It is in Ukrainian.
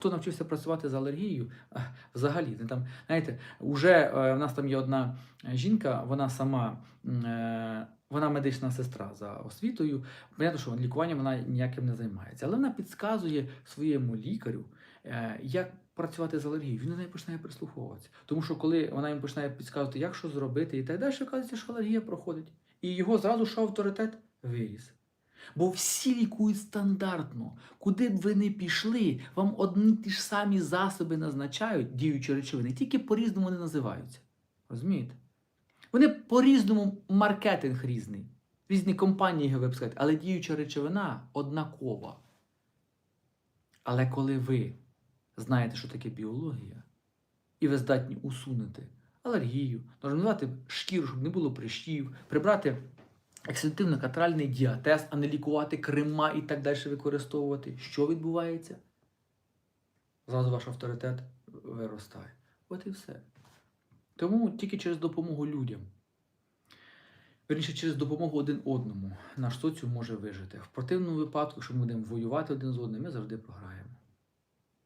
Хто навчився працювати з алергією, взагалі, не там, знаєте, уже е, в нас там є одна жінка, вона сама, е, вона медична сестра за освітою. Понятно, що лікуванням вона ніяким не займається, але вона підказує своєму лікарю, е, як працювати з алергією. Він до неї починає прислуховуватися. Тому що коли вона йому починає підказувати, як що зробити, і так далі, оказується, що алергія проходить. І його зразу що авторитет виріс. Бо всі лікують стандартно. Куди б ви не пішли, вам одні ті ж самі засоби назначають, діючі речовини, тільки по-різному вони називаються. Розумієте? Вони по-різному маркетинг різний. Різні компанії його випускають, але діюча речовина однакова. Але коли ви знаєте, що таке біологія, і ви здатні усунути алергію, нормалізувати шкіру, щоб не було прищів, прибрати ексидентивно-катральний діатез, а не лікувати крема і так далі використовувати. Що відбувається? Зразу ваш авторитет виростає. От і все. Тому тільки через допомогу людям, верніше, через допомогу один одному, наш соціум може вижити. В противному випадку, якщо ми будемо воювати один з одним, ми завжди програємо.